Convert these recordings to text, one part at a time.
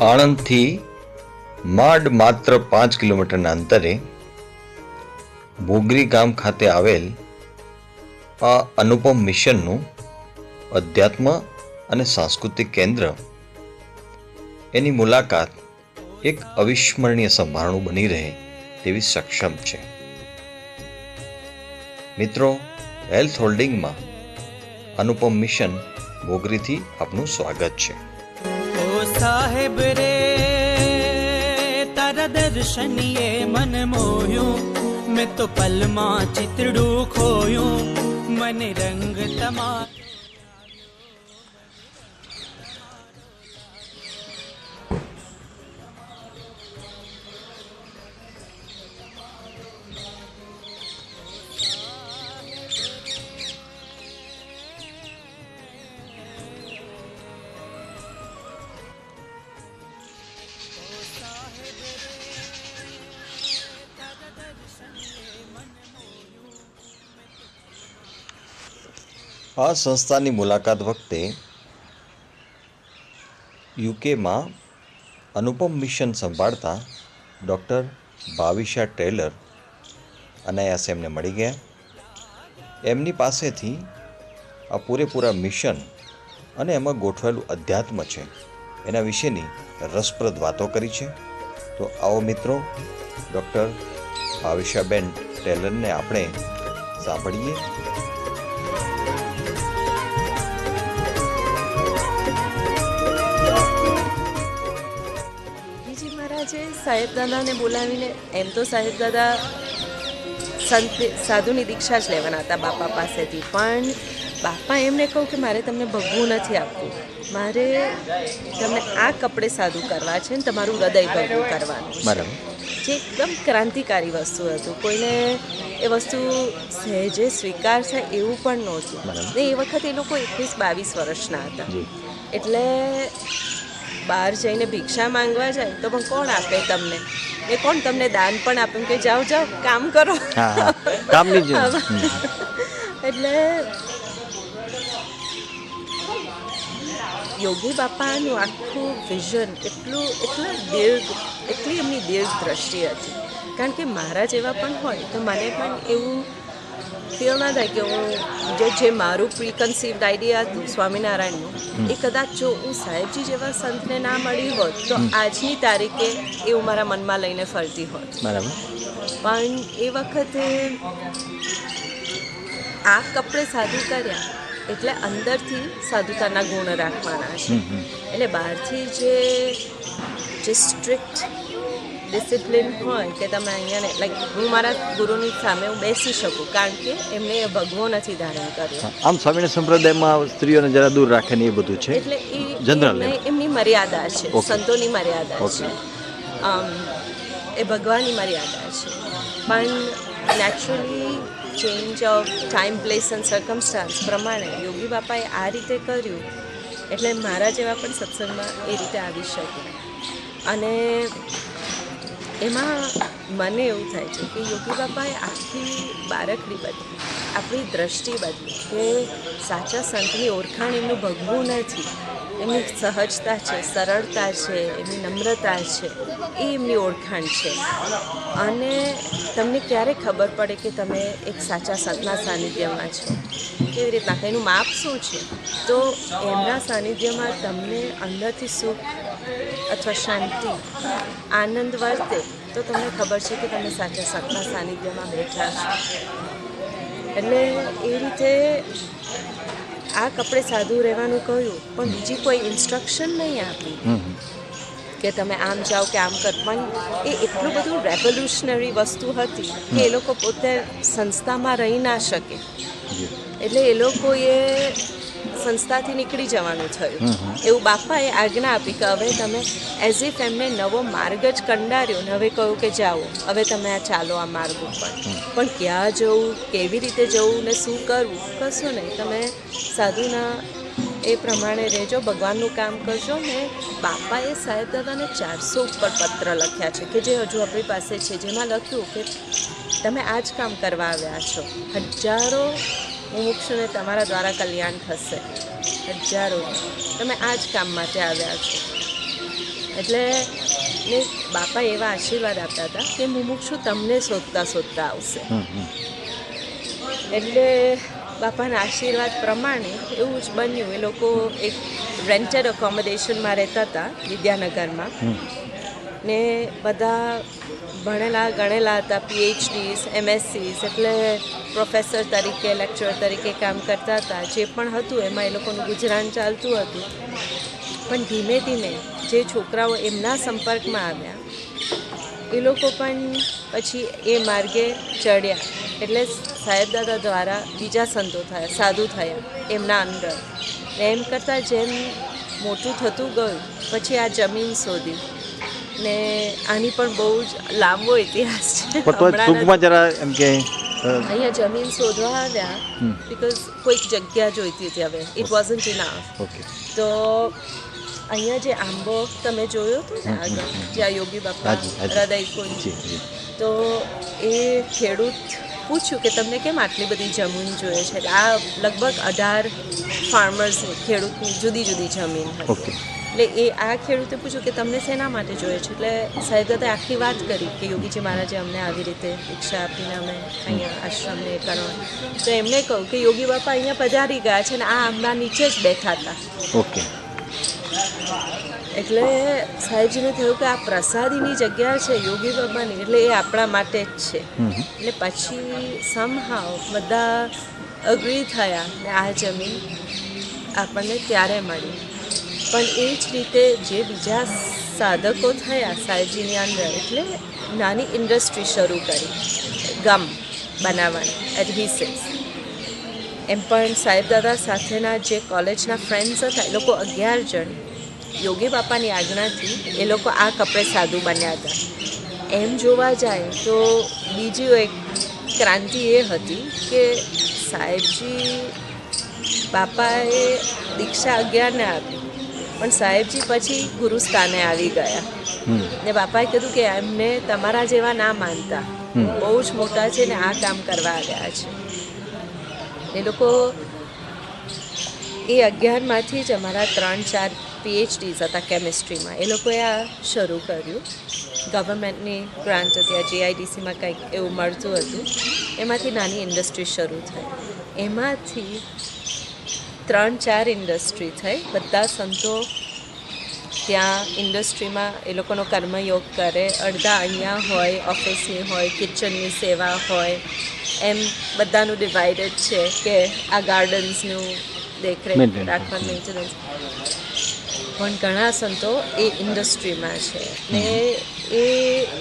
આણંદથી માંડ માત્ર પાંચ કિલોમીટરના અંતરે ભોગરી ગામ ખાતે આવેલ આ અનુપમ મિશનનું અધ્યાત્મ અને સાંસ્કૃતિક કેન્દ્ર. એની મુલાકાત એક અવિસ્મરણીય સંભારણું બની રહે તેવી સક્ષમ છે. મિત્રો હેલ્થ હોલ્ડિંગમાં અનુપમ મિશન ગોગરીથી આપનું સ્વાગત છે. ઓ સાહેબ રે, તારા દર્શનીએ મન મોહ્યું. મેં તો પલમાં ચિતડું ખોયું. મને રંગ તમા આ સંસ્થાની મુલાકાત વખતે યુકેમાં અનુપમ મિશન સંભાળતા ડૉક્ટર ભાવિશા ટેલર અનાયાસ એમને મળી ગયા. એમની પાસેથી આ પૂરેપૂરા મિશન અને એમાં ગોઠવાયેલું અધ્યાત્મ છે, એના વિશેની રસપ્રદ વાતો કરી છે. તો આવો મિત્રો, ડૉક્ટર ભાવિશાબેન ટેલરને આપણે સાંભળીએ. મહારાજે સાહેબદાદાને બોલાવીને એમ તો સાહેબદાદા સંત સાધુની દીક્ષા જ લેવાના હતા બાપા પાસેથી. પણ બાપા એમને કહું કે મારે તમને ભગવું નથી આપવું મારે તમને આ કપડે સાધુ કરવા છે ને તમારું હૃદય ભગવું કરવાનું બરાબર. જે એકદમ ક્રાંતિકારી વસ્તુ હતું. કોઈને એ વસ્તુ સહેજે સ્વીકાર થાય એવું પણ નહોતું. ને એ વખત એ લોકો એકવીસ બાવીસ વર્ષના હતા. એટલે બહાર જઈને ભિક્ષા માંગવા જાય તો પણ કોણ આપે તમને? એ કોણ તમને દાન પણ આપે? એમ કે જાઓ જાઓ કામ કરો. કામની એટલે યોગી બાપાનું આખું વિઝન એટલું એટલું દીર્ઘ એટલી એમની દીર્ઘ દ્રષ્ટિ હતી. કારણ કે મારા જેવા પણ હોય તો મને પણ એવું ફીલ ના થાય કે હું જે જે મારું પ્રીકન્સીવ્ડ આઈડિયા હતું સ્વામિનારાયણનું એ કદાચ જો હું સાહેબજી જેવા સંતને ના મળી હોત તો આજની તારીખે એ હું મારા મનમાં લઈને ફરતી હોત બરાબર પણ એ વખતે આ કપડે સાધુ કર્યા એટલે અંદરથી સાધુતાના ગુણ રાખવાના છે એટલે બહારથી જે જે સ્ટ્રિક્ટ ડિસિપ્લિન હોય કે તમે અહીંયા લાઈક હું મારા ગુરુની સામે હું બેસી શકું કારણ કે એમને એ ભગવો નથી ધારણ કર્યો. આમ સ્વામીના સંપ્રદાયમાં સ્ત્રીઓને જરા દૂર રાખે ને એ બધું છે? એટલે એ જનરલ એમની મર્યાદા છે. સંતોની મર્યાદા છે. આમ, એ ભગવાનની મર્યાદા છે. પણ naturally change of time place and circumstance પ્રમાણે યોગી બાપાએ આ રીતે કર્યું એટલે મારા જેવા પણ સત્સંગમાં એ રીતે આવી શકે. અને એમાં મને એવું થાય છે કે યોગી બાપાએ આખી બારકડી બદલી, આપણી દ્રષ્ટિ બદલી કે સાચા સંતની ઓળખાણ એમનું ભગવું નથી, એમની સહજતા છે, સરળતા છે, એમની નમ્રતા છે, એ એમની ઓળખાણ છે. અને તમને ક્યારે ખબર પડે કે તમે એક સાચા સંતના સાનિધ્યમાં છો? કેવી રીતના? એનું માપ શું છે? તો એમના સાનિધ્યમાં તમને અંદરથી સુખ અથવા શાંતિ આનંદ વર્તે તો તમને ખબર છે કે તમે સાચા સંતના સાનિધ્યમાં બેઠા છો. એટલે એ રીતે આ કપડે સાદું રહેવાનું કહ્યું પણ બીજી કોઈ ઇન્સ્ટ્રક્શન નહીં આપી. કે તમે આમ જાઓ કે આમ કર. પણ એ એટલું બધું રેવોલ્યુશનરી વસ્તુ હતી કે એ લોકો પોતે સંસ્થામાં રહી ના શકે. એટલે એ લોકોએ સંસ્થાથી નીકળી જવાનું થયું. એવું બાપાએ આજ્ઞા આપી કે હવે તમે એઝ ઇફ એમને નવો માર્ગ જ કંડાર્યો ને હવે કહ્યું કે જાઓ હવે તમે આ ચાલો આ માર્ગ ઉપર. પણ ક્યાં જવું કેવી રીતે જવું ને શું કરવું કશું નહીં. તમે સાધુના એ પ્રમાણે રહેજો ભગવાનનું કામ કરજો ને બાપાએ સાહેબ દાદાને ચારસો ઉપર પત્ર લખ્યા છે કે જે હજુ આપણી પાસે છે જેમાં લખ્યું કે તમે આ જ કામ કરવા આવ્યા છો. હજારો મુમુક્ષુને તમારા દ્વારા કલ્યાણ થશે. હજારો. તમે આ જ કામ માટે આવ્યા છો. એટલે ને બાપા એવા આશીર્વાદ આપતા હતા કે મુમુક્ષુ તમને શોધતા શોધતા આવશે. એટલે બાપાના આશીર્વાદ પ્રમાણે એવું જ બન્યું. એ લોકો એક રેન્ટેડ અકોમોડેશનમાં રહેતા હતા વિદ્યાનગરમાં. ને બધા ભણેલા, ગણેલા હતા પીએચડીસ એમએસસીસ એટલે પ્રોફેસર તરીકે લેક્ચરર તરીકે કામ કરતા હતા. જે પણ હતું એમાં એ લોકોનું ગુજરાન ચાલતું હતું. પણ ધીમે ધીમે જે છોકરાઓ એમના સંપર્કમાં આવ્યા, એ લોકો પણ પછી એ માર્ગે ચડ્યા. એટલે સાહેબ દાદા દ્વારા બીજા સંતો થયા, સાધુ થયા, એમના અંદર. એમ કરતાં જેમ મોટું થતું ગયું, પછી આ જમીન શોધી. ને આની પણ બહુ જ લાંબો ઇતિહાસ છે. ટૂંકમાં જરા એમ કે અહીંયા જમીન શોધવા આવ્યા બીકોઝ કોઈક જગ્યા જોઈતી હતી હવે. ઇટ વોઝન્ટ ઇનાફ ઓકે તો અહીંયા જે આંબો તમે જોયો હતો ને આગળ જ્યાં યોગી બાપા હૃદય જી. તો એ ખેડૂત પૂછ્યું કે તમને કેમ આટલી બધી જમીન જોઈએ છે? આ લગભગ અઢાર ફાર્મર્સ ખેડૂતની જુદી જુદી જમીન હતી એટલે એ આ ખેડૂતે પૂછ્યું કે તમને શેના માટે જોઈએ છે? એટલે સાહેબ દાદાએ આખી વાત કરી કે યોગીજી મહારાજે અમને આવી રીતે દીક્ષા આપીને અમે અહીંયા આશ્રમને કરવા. તો એમને કહ્યું કે યોગી બાપા અહીંયા પધારી ગયા છે ને આ આંબા નીચે જ બેઠા હતા. ઓકે એટલે સાહેબજીને થયું કે આ પ્રસાદીની જગ્યા છે યોગી બાબાની એટલે એ આપણા માટે જ છે. એટલે પછી સમહાવ બધા અગ્રી થયા ને આ જમીન આપણને ત્યારે મળી. પણ એ જ રીતે જે બીજા સાધકો થયા સાહેબજીની અંદર એટલે નાની ઇન્ડસ્ટ્રી શરૂ કરી. ગમ બનાવવાની એડહિસિવ્સ એમ પણ સાહેબ દાદા સાથેના જે કોલેજના ફ્રેન્ડ્સ હતા એ લોકો અગિયાર જણ યોગી બાપાની આજ્ઞાથી એ લોકો આ કપડે સાધુ બન્યા હતા. એમ જોવા જાય તો બીજી એક ક્રાંતિ એ હતી કે સાહેબજી બાપાએ દીક્ષા અગિયારને આપી પણ સાહેબજી પછી ગુરુસ્થાને આવી ગયા. ને બાપાએ કીધું કે એમને તમારા જેવા ના માનતા. બહુ જ મોટા છે ને આ કામ કરવા આવ્યા છે. એ લોકો એ અગિયારમાંથી જ અમારા ત્રણ ચાર પીએચડીઝ હતા કેમિસ્ટ્રીમાં એ લોકોએ આ શરૂ કર્યું. ગવર્મેન્ટની ગ્રાન્ટ હતી. આ જીઆઈડીસીમાં કંઈક એવું મળતું હતું. એમાંથી નાની ઇન્ડસ્ટ્રી શરૂ થઈ. એમાંથી ત્રણ ચાર ઇન્ડસ્ટ્રી થઈ. બધા સંતો ત્યાં ઇન્ડસ્ટ્રીમાં એ લોકોનો કર્મયોગ કરે. અડધા અહીંયા હોય ઓફિસની હોય કિચનની સેવા હોય. એમ બધાનું ડિવાઇડેડ છે કે આ ગાર્ડન્સનું દેખરેખ. રાખવાનું મેન્ટેનન્સ પણ ઘણા સંતો એ ઇન્ડસ્ટ્રીમાં છે. ને એ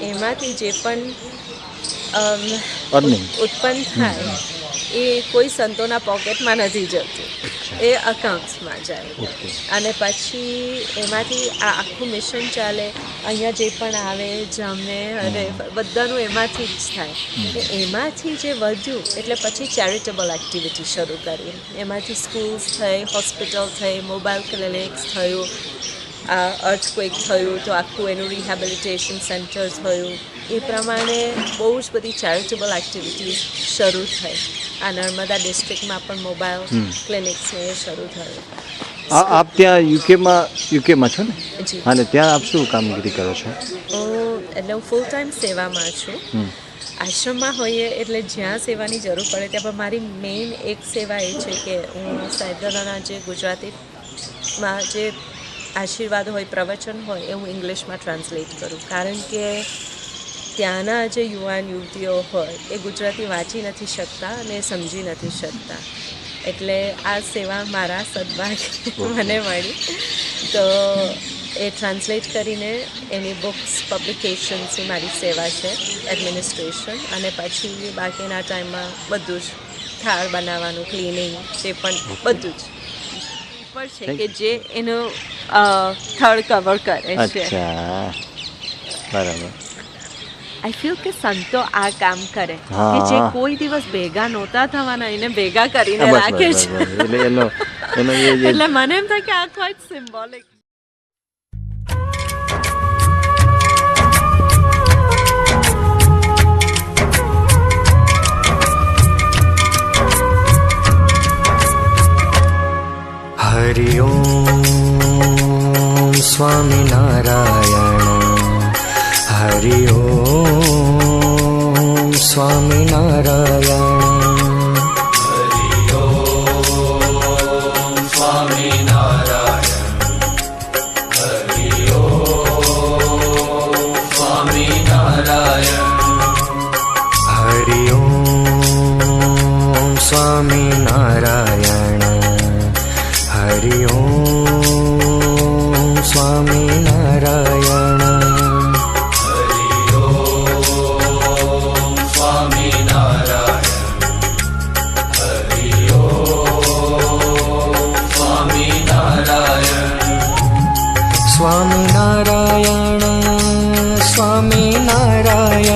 એમાંથી જે પણ ઉત્પન્ન થાય એ કોઈ સંતોના પોકેટમાં નથી જતું. એ અકાઉન્ટ્સમાં જાય. અને પછી એમાંથી આ આખું મિશન ચાલે. અહીંયા જે પણ આવે જમે અને બધાનું એમાંથી જ થાય. એમાંથી જે વધ્યું એટલે પછી ચેરિટેબલ એક્ટિવિટી શરૂ કરી એમાંથી સ્કૂલ્સ થઈ હોસ્પિટલ થઈ મોબાઈલ ક્લિનિક્સ થયું. આ અર્થક્વેક થયું તો આખું એનું રિહેબિલિટેશન સેન્ટર થયું. એ પ્રમાણે બહુ જ બધી ચેરિટેબલ એક્ટિવિટીઝ શરૂ થઈ. આ નર્મદા ડિસ્ટ્રિક્ટમાં પણ મોબાઈલ ક્લિનિક્સને ક્લિનિક્સ એ શરૂ થયું. આપ ત્યાં યુકેમાં યુકેમાં છો ને? અને ત્યાં આપ શું કામગીરી કરો છો? એટલે હું ફૂલ ટાઈમ સેવામાં છું. આશ્રમમાં હોઈએ એટલે જ્યાં સેવાની જરૂર પડે ત્યાં પણ મારી મેઇન એક સેવા એ છે કે હું સાયદરાના જે ગુજરાતીમાં જે આશીર્વાદ હોય પ્રવચન હોય એ હું ઇંગ્લિશમાં ટ્રાન્સલેટ કરું. કારણ કે ત્યાંના જે યુવાન યુવતીઓ હોય એ ગુજરાતી વાંચી નથી શકતા અને સમજી નથી શકતા. એટલે આ સેવા મારા સદભાગ્ય મને મળી. તો એ ટ્રાન્સલેટ કરીને એની બુક્સ પબ્લિકેશન્સની મારી સેવા છે એડમિનિસ્ટ્રેશન અને પછી બાકીના ટાઈમમાં બધું જ થાળ બનાવવાનું ક્લિનિંગ તે પણ બધું જ. પર છે કે જે એનું થર્ડ કવર કરે છે. બરાબર. આઈ ફીલ કે સંતો આ કામ કરે. કે જે કોઈ દિવસ ભેગા નહોતા થવાના એને ભેગા કરીને રાખે છે. એટલે મને એમ થાય કે આ ક્વાઇટ સિમ્બોલિક हरि ओं स्वामिनारायण हरि ओं स्वामिनारायण हरि ओम स्वामी नारायण हरि ओम स्वामी नारायण हरि ओम स्वामी नारायण स्वामी नारायण स्वामी नारायण